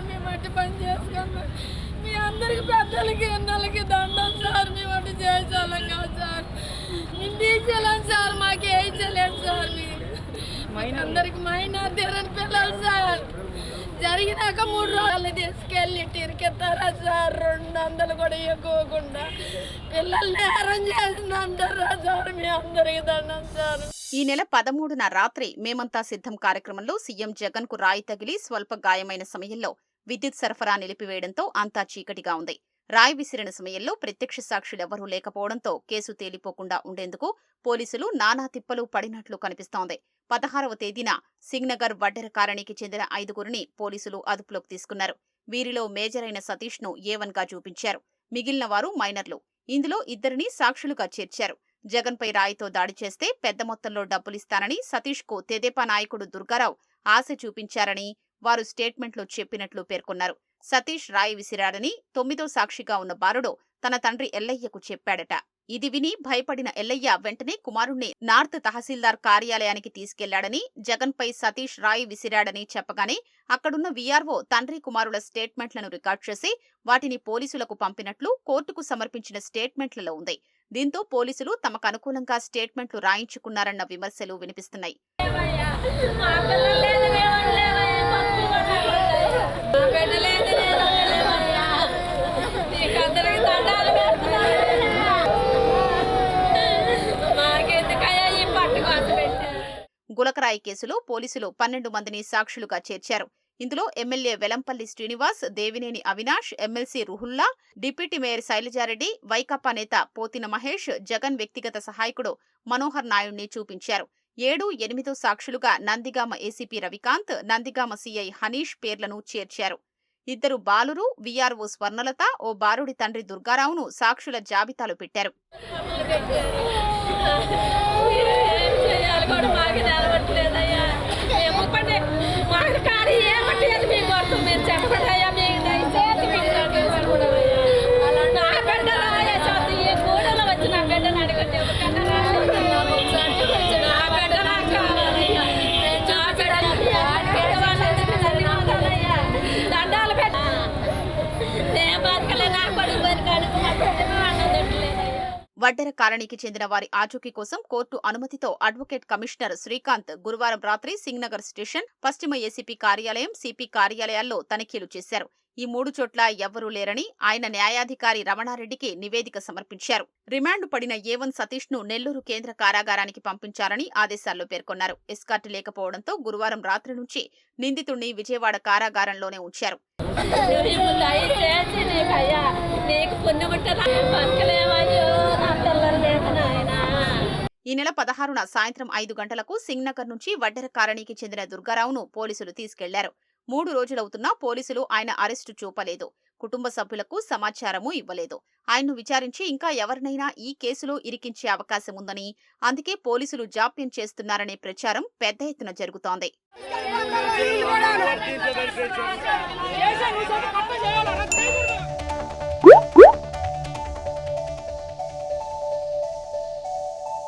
Sir మేము అట్టి పని చేసుకున్నాం. మీ అందరికి పెద్దలకి ఎన్నోళ్ళకి దండం సార్ మేము అటు చేసేవాళ్ళం కాదు సార్. మేము తీసేయలేం సార్ మాకు వేయించలేం సార్ మీరు. అందరికి మైనార్ తీరని పిల్లలు సార్. జరిగినాక మూడు రోజులు తీసుకెళ్ళి ఇరికెత్తారా సార్? రెండు వందలు కూడా ఎక్కువకుండా పిల్లలు నేరం చేసిందంటారా సార్ మీ అందరికి దండం సార్. ఈ నెల పదమూడున రాత్రి మేమంతా సిద్ధం కార్యక్రమంలో సీఎం జగన్కు రాయి తగిలి స్వల్ప గాయమైన సమయంలో విద్యుత్ సరఫరా నిలిపివేయడంతో అంతా చీకటిగా ఉంది. రాయి విసిరిన సమయంలో ప్రత్యక్ష సాక్షులెవరూ లేకపోవడంతో కేసు తేలిపోకుండా ఉండేందుకు పోలీసులు నానా తిప్పలు పడినట్లు కనిపిస్తోంది. పదహారవ తేదీన సింగ్నగర్ వడ్డెర కాలనీకి చెందిన ఐదుగురిని పోలీసులు అదుపులోకి తీసుకున్నారు. వీరిలో మేజర్ అయిన సతీష్ను చూపించారు. మిగిలిన వారు మైనర్లు. ఇందులో ఇద్దరిని సాక్షులుగా చేర్చారు. జగన్ పై రాయితో దాడి చేస్తే పెద్ద మొత్తంలో డబ్బులిస్తానని సతీష్కు తెదేపా నాయకుడు దుర్గారావు ఆశ చూపించారని వారు స్టేట్మెంట్లో చెప్పినట్లు పేర్కొన్నారు. సతీష్ రాయి విసిరాడని తొమ్మిదో సాక్షిగా ఉన్న బాలుడు తన తండ్రి ఎల్లయ్యకు చెప్పాడట. ఇది విని భయపడిన ఎల్లయ్య వెంటనే కుమారుణ్ణి నార్త్ తహసీల్దార్ కార్యాలయానికి తీసుకెళ్ళాడని జగన్ పై సతీష్ రాయి విసిరాడని చెప్పగానే అక్కడున్న వీఆర్ఓ తండ్రి కుమారుల స్టేట్మెంట్లను రికార్డ్ చేసి వాటిని పోలీసులకు పంపినట్లు కోర్టుకు సమర్పించిన స్టేట్మెంట్లలో ఉంది. దీంతో పోలీసులు తమకు అనుకూలంగా స్టేట్మెంట్లు రాయించుకున్నారన్న విమర్శలు వినిపిస్తున్నాయి. గులకరాయి కేసులో పోలీసులు పన్నెండు మందిని సాక్షులుగా చేర్చారు. ఇందులో MLA Velampalli Srinivas Devineni Avinash MLC Ruhullah deputy mayor Sailaja Reddy Vaikapa నేత పోతిన మహేష్ జగన్ వ్యక్తిగత సహాయకుడు మనోహర్ నాయుడిని చూపించారు. ఏడు ఎనిమిదో సాక్షులుగా నందిగామ ఏసీపీ రవికాంత్ నందిగామ సీఐ హనీష్ పేర్లను చేర్చారు. ఇద్దరు బాలురు వీఆర్ఓ స్వర్ణలత ఓ బాలుడి తండ్రి దుర్గారావును సాక్షుల జాబితాలో పెట్టారు. వడ్డెర కాలనీకి చెందిన వారి ఆచూకీ కోసం కోర్టు అనుమతితో అడ్వకేట్ కమిషనర్ శ్రీకాంత్ గురువారం రాత్రి సింగ్నగర్ స్టేషన్ పశ్చిమ ఏసీపీ కార్యాలయం సిపి కార్యాలయాల్లో తనిఖీలు చేశారు. ఈ మూడు చోట్ల ఎవ్వరూ లేరని ఆయన న్యాయాధికారి రమణారెడ్డికి నివేదిక సమర్పించారు. రిమాండ్ పడిన ఏవన్ సతీష్ను నెల్లూరు కేంద్ర కారాగారానికి పంపించారని ఆదేశాల్లో పేర్కొన్నారు. ఎస్కార్ట్ లేకపోవడంతో గురువారం రాత్రి నుంచి నిందితుణ్ణి విజయవాడ కారాగారంలోనే ఉంచారు. ఈ నెల పదహారున సాయంత్రం ఐదు గంటలకు సింగ్నగర్ నుంచి వడ్డెర కాలనీకి చెందిన దుర్గారావును పోలీసులు తీసుకెళ్ళారు మూడు రోజులవుతున్నా పోలీసులు ఆయన అరెస్టు చూపలేదు కుటుంబ సభ్యులకు సమాచారమూ ఇవ్వలేదు ఆయన్ను విచారించి ఇంకా ఎవరినైనా ఈ కేసులో ఇరికించే అవకాశం ఉందని అందుకే పోలీసులు జాప్యం చేస్తున్నారనే ప్రచారం పెద్ద ఎత్తున జరుగుతోంది